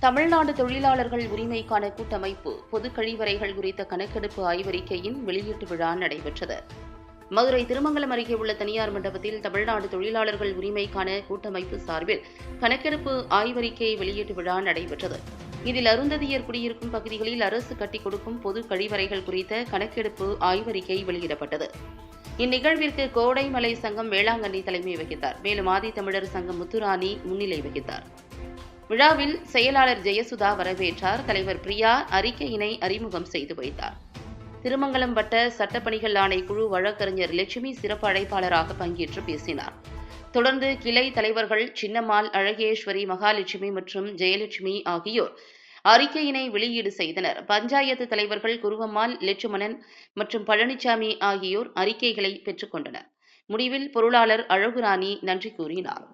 தமிழ்நாடு தொழிலாளர்கள் உரிமைக்கான கூட்டமைப்பு பொது கழிவறைகள் குறித்த கணக்கெடுப்பு ஆய்வறிக்கையின் வெளியீட்டு விழா நடைபெற்றது. மதுரை திருமங்கலம் அருகே உள்ள தனியார் மண்டபத்தில் தமிழ்நாடு தொழிலாளர்கள் உரிமைக்கான கூட்டமைப்பு சார்பில் கணக்கெடுப்பு ஆய்வறிக்கை வெளியீட்டு விழா நடைபெற்றது. இதில் அருந்ததியர் குடியிருக்கும் பகுதிகளில் அரசு கட்டிக் கொடுக்கும் பொது கழிவறைகள் குறித்த கணக்கெடுப்பு ஆய்வறிக்கை வெளியிடப்பட்டது. இந்நிகழ்விற்கு கோடைமலை சங்கம் வேளாங்கண்ணி தலைமை வகித்தார். மேலும் ஆதித்தமிழர் சங்கம் முத்துராணி முன்னிலை வகித்தார். விழாவில் செயலாளர் ஜெயசுதா வரவேற்றார். தலைவர் பிரியா அறிக்கையினை அறிமுகம் செய்து வைத்தார். திருமங்கலம் வட்ட சட்டப்பணிகள் ஆணைக்குழு வழக்கறிஞர் லட்சுமி சிறப்பு அழைப்பாளராக பங்கேற்று பேசினார். தொடர்ந்து கிளை தலைவர்கள் சின்னம்மாள் அழகேஸ்வரி மகாலட்சுமி மற்றும் ஜெயலட்சுமி ஆகியோர் அறிக்கையினை வெளியீடு செய்தனர். பஞ்சாயத்து தலைவர்கள் குருவம்மாள் லட்சுமணன் மற்றும் பழனிசாமி ஆகியோர் அறிக்கைகளை பெற்றுக்கொண்டனர் முடிவில் பொருளாளர் அழகுராணி நன்றி கூறினார்.